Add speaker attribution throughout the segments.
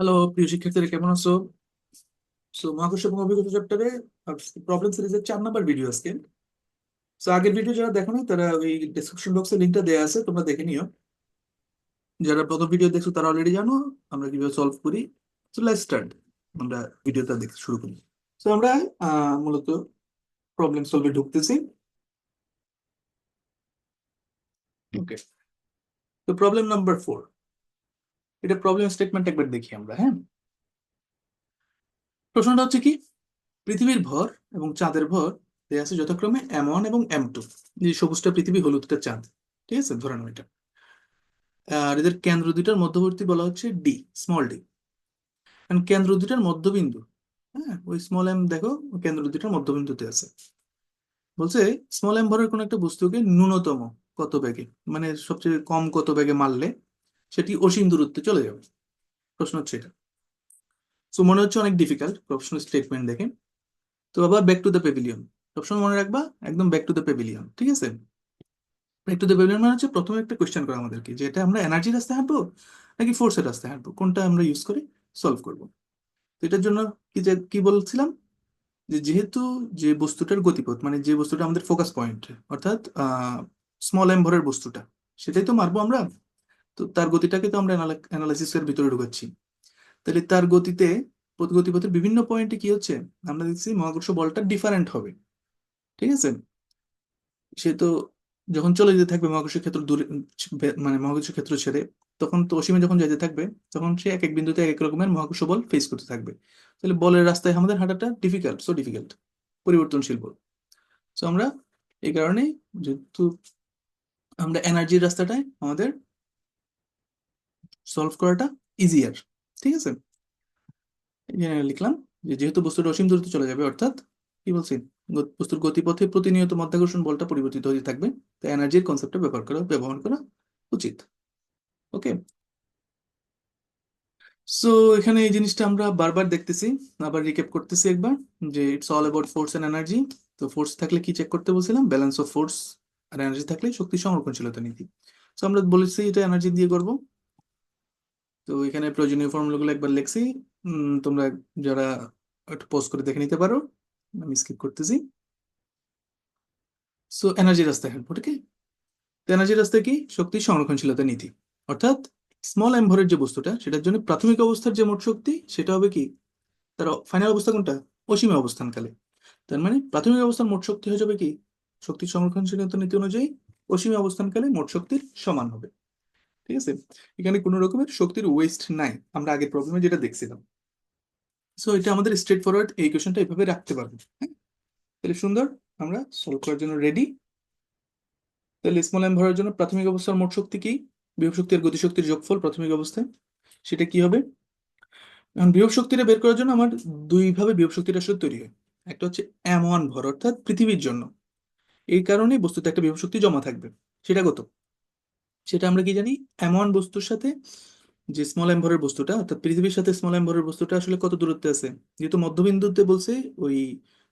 Speaker 1: Hello প্রিয় শিক্ষার্থীরা, কেমন আছো? সো মহাকর্ষ এবং অভিজ্ঞতা চ্যাপ্টারে প্রবলেম সিরিজের চার নাম্বার ভিডিও আজকে। সো আগের ভিডিও যারা দেখো না তারা ওই ডেসক্রিপশন বক্সে লিঙ্কটা দেওয়া আছে, তোমরা দেখে নিও। যারা প্রথম ভিডিও দেখছ, তারা অলরেডি জানো, আমরা কীভাবে সলভ করি। সো লেটস স্টার্ট আমরা ভিডিওটা দেখতে শুরু করি। সো আমরা মূলত প্রবলেম সলভে ঢুকতেছি। ওকে তো প্রবলেম নাম্বার ফোর এটা প্রবলেম স্টেটমেন্ট একবার দেখি আমরা হ্যাঁ? প্রশ্নটা হচ্ছে কি? পৃথিবীর ভর এবং চাঁদের ভর দেয়া আছে যথাক্রমে এম ওয়ান এবং এম টু যে সবুজটা পৃথিবী, হলুদটা চাঁদ। ঠিক আছে? ধরে নাও এটা। আর এদের কেন্দ্র দুইটার মধ্যবর্তী বলা হচ্ছে ডি স্মল ডি কারণ কেন্দ্র দুইটার মধ্যবিন্দু হ্যাঁ? ওই স্মল এম দেখো, কেন্দ্র দুইটার মধ্যবিন্দুতে আছে। বলছে স্মল এম ভরের কোনো একটা বস্তুকে ন্যূনতম কত বেগে মানে সবচেয়ে কম কত বেগে মারলে সেটি অসীম দূরত্বে চলে যাবে। প্রশ্ন হচ্ছে এটা। সো মনে হচ্ছে অনেক ডিফিকাল্ট প্রফেশনাল স্টেটমেন্ট দেখে। তো আবার ব্যাক টু দ্য পেভিলিয়ন সবসময় মনে রাখবা, একদম ব্যাক টু দ্য পেভিলিয়ন ঠিক আছে? ব্যাক টু দ্য পেভিলিয়ন মানে হচ্ছে প্রথমে একটা কোয়েশ্চেন করা আমাদেরকে, যে এটা আমরা এনার্জি রাস্তায় হাঁটবো নাকি ফোর্সের রাস্তায় হাঁটবো? কোনটা আমরা ইউজ করে সলভ করব? তো এটার জন্য কি যে, কি বলছিলাম? যে যেহেতু যে বস্তুটার গতিপথ মানে যে বস্তুটা আমাদের ফোকাস পয়েন্ট অর্থাৎ স্মল এম ভরের বস্তুটা, সেটাই তো মারবো আমরা? তো তার গতিটাকে তো আমরা অ্যানালাইসিসের ভিতরে ঢুকাচ্ছি। তাহলে তার গতিতে গতিপথের বিভিন্ন পয়েন্টে কি হচ্ছে? আমরা দেখছি মহাকর্ষ বলটা ডিফারেন্ট হবে। ঠিক আছে? সে তো যখন চলে যেতে থাকবে মহাকর্ষ ক্ষেত্র দূরে মানে মহাকর্ষ ক্ষেত্র ছেড়ে, তখন তো অসীমে যখন যেতে থাকবে, তখন সে এক এক বিন্দুতে এক এক রকমের মহাকর্ষ বল ফেস করতে থাকবে। তাহলে বলের রাস্তায় আমাদের হাঁটাটা ডিফিকাল্ট সো ডিফিকাল্ট পরিবর্তনশীল বল। সো আমরা এই কারণে যেহেতু আমরা এনার্জির রাস্তাটায় আমাদের সলভ করাটা ইজিয়ার ঠিক আছে? লিখলাম যেহেতু বস্তুটা অসীম দূরত্বে চলে যাবে, অর্থাৎ কি বলছি? বস্তুর গতিপথে প্রতিনিয়ত মাধ্যাকর্ষণ বলটা পরিবর্তিত হতে থাকবে, তাই এনার্জির কনসেপ্টটা ব্যবহার করা ব্যবহার করা উচিত। ওকে সো এখানে এই জিনিসটা আমরা বারবার দেখতেছি, আবার রিক্যাপ করতেছি একবার, যে it's all about force and energy তো ফোর্স থাকলে কি চেক করতে বলছিলাম? ব্যালেন্স অফ ফোর্স আর এনার্জি থাকলে শক্তি সংরক্ষণশীলতা নীতি। সো আমরা বলেছি এটা এনার্জি দিয়ে করব। তো এখানে প্রয়োজনীয় ফর্মুলাগুলো একবার লিখছি। তোমরা যারা একটু পোস্ট করে দেখে নিতে পারো, আমি স্কিপ করতেছি। সো এনার্জি রাস্তায় হাঁটবো ঠিক তো এনার্জি রাস্তায় কি? শক্তি সংরক্ষণশীলতা নীতি। অর্থাৎ স্মল এমভরের যে বস্তুটা, সেটার জন্য প্রাথমিক অবস্থার যে মোট শক্তি, সেটা হবে কি? তার ফাইনাল অবস্থা কোনটা? অসীমে অবস্থানকালে। তার মানে প্রাথমিক অবস্থার মোট শক্তি হয়ে যাবে কি? শক্তি সংরক্ষণশীলতা নীতি অনুযায়ী অসীমে অবস্থানকালে মোট শক্তির সমান হবে। ঠিক আছে? এখানে কোনো রকমের শক্তির ওয়েস্ট নাই। আমরা আগের প্রবলেমে যেটা দেখছিলাম। সো এটা আমাদের স্ট্রেট ফরওয়ার্ড এই কোয়েশনটা এভাবে রাখতে পারব হ্যাঁ? তাহলে সুন্দর, আমরা সলভ করার জন্য রেডি তাহলে স্মল এম ভরার জন্য প্রাথমিক অবস্থার মোট শক্তি কি? বিভব শক্তি আর গতিশক্তির যোগফল প্রাথমিক অবস্থায়। সেটা কি হবে? এখন বিভব শক্তিটা বের করার জন্য আমার দুই ভাবে বিভব শক্তিটা আসলে তৈরি হয়। একটা হচ্ছে এম ওয়ান ভর, অর্থাৎ পৃথিবীর জন্য। এই কারণে বস্তুতে একটা বিভব শক্তি জমা থাকবে। সেটা কত? সেটা আমরা কি জানি? এম ওয়ান বস্তুর সাথে যে স্মল এম ভরের বস্তুটা, অর্থাৎ পৃথিবীর সাথে স্মল এম ভরের বস্তুটা আসলে কত দূরত্বে আছে? যেহেতু মধ্যবিন্দুতে বলছে ওই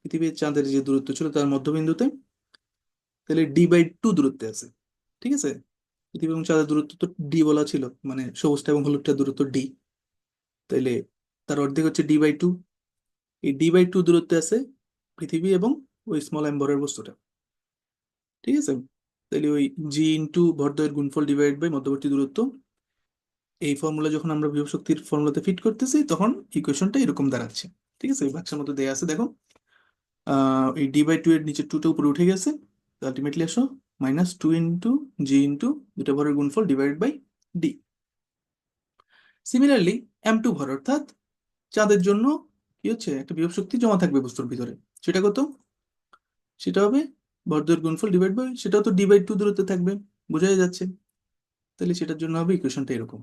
Speaker 1: পৃথিবীর চাঁদের যে দূরত্ব ছিল তার মধ্যবিন্দুতে, তাহলে ডি বাই টু দূরত্বে আছে। ঠিক আছে? পৃথিবী এবং চাঁদের দূরত্ব তো ডি বলা ছিল মানে সবুজটা এবং হলুদটা দূরত্ব ডি তাইলে তার অর্ধেক হচ্ছে ডি বাই টু এই ডি বাই টু দূরত্বে আছে পৃথিবী এবং ওই স্মল এম ভরের বস্তুটা। ঠিক আছে? তাহলে ওই জি ইন্টু ভরদয়ের গুণফল ডিভাইড বাই মধ্যবর্তী দূরত্ব, এই ফর্মুলা যখন আমরা বিভব শক্তির ফর্মুলাতে ফিট করতেছি, তখন ইকুয়েশনটা এরকম দাঁড়াচ্ছে। ঠিক আছে? বাক্সের মতো দেয়া আছে, দেখো। এই ডি বাই টু এর নিচে টুটা উপরে উঠে গেছে। আলটিমেটলি আসো minus two into G into দুটা ভরের গুণফল divide by D similarly M two ভর, অর্থাৎ চাঁদের জন্য কি হচ্ছে? একটা বিভব শক্তি জমা থাকবে বস্তুর ভিতরে। সেটা কত? সেটা হবে ভরদয়ের গুণফল ডিভাইড বাই সেটাও তো ডিভাইড টু দূরত্বে থাকবে, বোঝাই যাচ্ছে। তাহলে সেটার জন্য হবে ইকুয়েশনটা এরকম।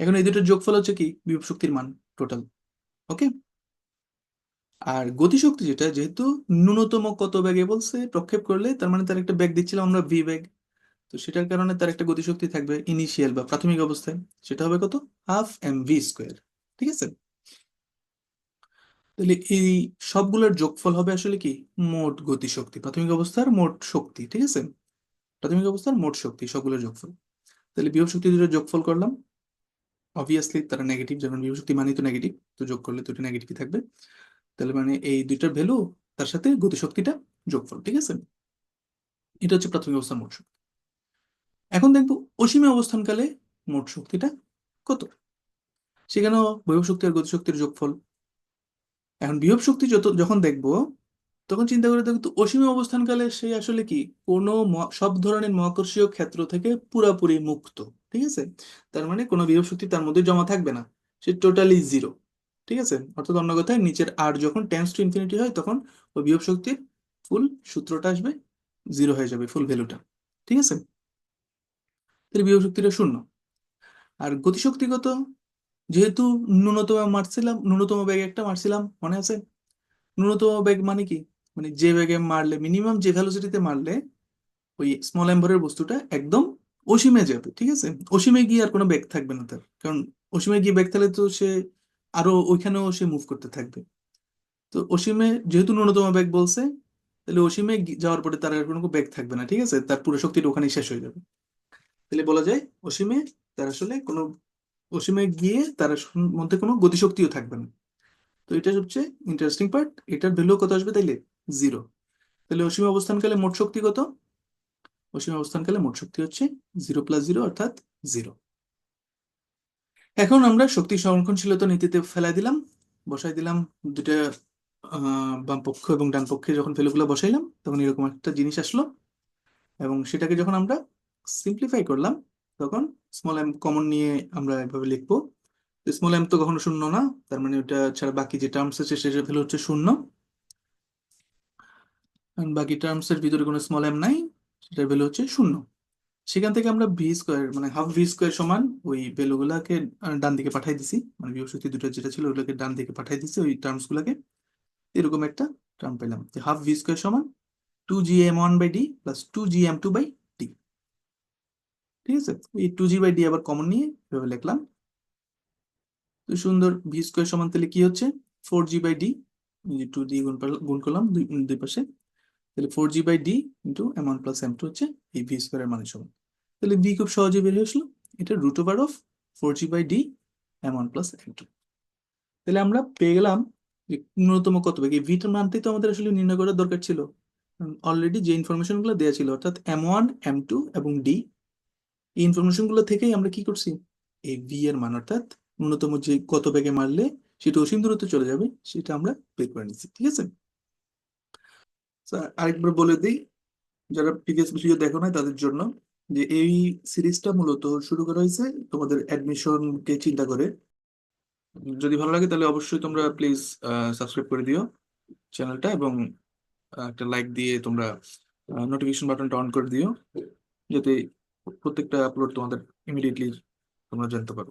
Speaker 1: এখন এই দুটোর যোগফল হচ্ছে কি? বিভব শক্তির মান টোটাল ওকে আর গতিশক্তি যেটা, যেহেতু ন্যূনতম কত বেগে বলছে, প্রক্ষেপ করলে, তার মানে তার একটা ব্যাগ দিচ্ছিলাম আমরা ভি ব্যাগ। তো সেটার কারণে তার একটা গতিশক্তি থাকবে ইনিশিয়াল বা প্রাথমিক অবস্থায়। সেটা হবে কত? হাফ এম ভি স্কোয়ার ঠিক আছে? তাহলে এই সবগুলোর যোগফল হবে আসলে কি? মোট গতিশক্তি, প্রাথমিক অবস্থার মোট শক্তি, ঠিক আছে? প্রাথমিক অবস্থার মোট শক্তি, সবগুলোর যোগফল। তাহলে বিভব শক্তি দুটো যোগফল করলাম। অবভিয়াসলি তারা নেগেটিভ যেমন বিভব শক্তি মানেই তো নেগেটিভ তো যোগ করলে দুটো নেগেটিভই থাকবে। তাহলে মানে এই দুইটার ভ্যালু তার সাথে গতিশক্তিটা যোগফল, ঠিক আছে? এটা হচ্ছে প্রাথমিক অবস্থার মোট শক্তি। এখন দেখব অসীমে অবস্থানকালে মোট শক্তিটা কত? সেখানেও বিভব শক্তি আর গতিশক্তির যোগফল এখন বিভব শক্তি যত, যখন দেখব, তখন চিন্তা করে দেখো অসীমে অবস্থানকালে সে আসলে কি? কোনো সব ধরনের মহাকর্ষীয় ক্ষেত্র থেকে পুরাপুরি মুক্ত, ঠিক আছে? তার মানে কোনো বিভব শক্তি তার মধ্যে জমা থাকবে না। সে টোটালি জিরো ঠিক আছে? অর্থাৎ অন্য কথায় নিচের আর যখন টেন্স টু ইনফিনিটি হয়, তখন ওই বিভব শক্তির ফুল সূত্রটা আসবে জিরো হয়ে যাবে ফুল ভ্যালুটা ঠিক আছে? তাহলে বিভব শক্তিটা শূন্য। আর গতিশক্তিগত যেহেতু ন্যূনতম মারছিলাম, ন্যূনতম বেগ একটা মারছিলাম, মনে আছে? ন্যূনতম বেগ মানে কি? মানে যে বেগে মারলে মিনিমাম যে ভ্যালোসিটিতে মারলে, ওই স্মল এম্বরের বস্তুটা একদম অসীমে যাবে, ঠিক আছে? অসীমে গিয়ে আর কোনো বেগ থাকবে না তার। কারণ অসীমে গিয়ে বেগ থাকলে তো সে আরও ওইখানেও সে মুভ করতে থাকবে। তো অসীমে যেহেতু ন্যূনতম বেগ বলছে, তাহলে অসীমে যাওয়ার পরে তার আর কোনো বেগ থাকবে না, ঠিক আছে? তার পুরো শক্তিটা ওখানেই শেষ হয়ে যাবে। তাহলে বলা যায় অসীমে তার আসলে কোনো অসীমে গিয়ে তার মধ্যে কোনো গতিশক্তিও থাকবে না। তো এটা সবচেয়ে ইন্টারেস্টিং পার্ট এটার ভ্যালু কত আসবে তাইলে? জিরো তাহলে অসীম অবস্থানকালে মোট শক্তি কত? অসীম অবস্থানকালে মোট শক্তি হচ্ছে জিরো প্লাস জিরো অর্থাৎ জিরো এখন আমরা শক্তি সংরক্ষণশীলতা নীতিতে ফেলাই দিলাম, বসাই দিলাম দুটা বাম পক্ষ এবং ডান পক্ষে যখন ভ্যালুগুলো বসাইলাম, তখন এরকম একটা জিনিস আসলো। এবং সেটাকে যখন আমরা সিম্পলিফাই করলাম তখন স্মল এম কমন নিয়ে আমরা এভাবে লিখব। স্মল এম তো কখনো শূন্য না, তার মানে ওটা ছাড়া বাকি যে টার্মস আছে সেটা ভ্যালু হচ্ছে শূন্য। বাকি টার্মস এর ভিতরে কোনো স্মল এম নাই, সেটার ভ্যালু হচ্ছে শূন্য। সেখান থেকে আমরা ভি স্কোয়ার মানে হাফ ভি স্কোয়ার সমান ওই ভ্যালুগুলাকে ডান দিকে পাঠাই দিছি। মানে বিভব শক্তি দুটো যেটা ছিল ওগুলোকে ডান দিকে পাঠাই দিছি, ওই টার্মস গুলাকে। এরকম একটা টার্ম পেলাম। যে হাফ ভি স্কোয়ার সমান two G M one by D plus two G M two by ঠিক আছে? এই টু জি বাই ডি আবার কমন নিয়ে এভাবে লিখলাম। তো সুন্দর ভি স্কোয়ার সমান তাহলে কি হচ্ছে? Four G by D two দিয়ে গুণ গুণ করলাম দুই দুই পাশে। তাহলে four G by D into M one plus M two হচ্ছে এই ভি স্কোয়ারের মানের সমান। তাহলে ভি খুব সহজে বেরিয়ে আসলো। এটা root over of four G by D M one plus M two তাহলে আমরা পেয়ে গেলাম যে ন্যূনতম কত বেগ এই ভিটার মানটাই তো আমাদের আসলে নির্ণয় করার দরকার ছিল। অলরেডি যে ইনফরমেশনগুলো দেওয়া ছিল, অর্থাৎ এম ওয়ান এম টু এবং ডি এই ইনফরমেশনগুলো থেকেই আমরা কি করছি? এই ভি এর মান অর্থাৎ ন্যূনতম যে কত বেগে মারলে সেটা অসীম দূরত্বে চলে যাবে, সেটা আমরা বের করে নিচ্ছি, ঠিক আছে? আরেকবার বলে দিই, যারা প্রিভিয়াস ভিডিও দেখো নাই তাদের জন্য যে এই সিরিজটা মূলত শুরু করা হয়েছে তোমাদের অ্যাডমিশন কে চিন্তা করে। যদি ভালো লাগে তাহলে অবশ্যই তোমরা প্লিজ সাবস্ক্রাইব করে দিও চ্যানেলটা এবং একটা লাইক দিয়ে তোমরা নোটিফিকেশন বাটনটা অন করে দিও, যাতে প্রত্যেকটা আপলোড তোমাদের ইমিডিয়েটলি তোমরা জানতে পারো।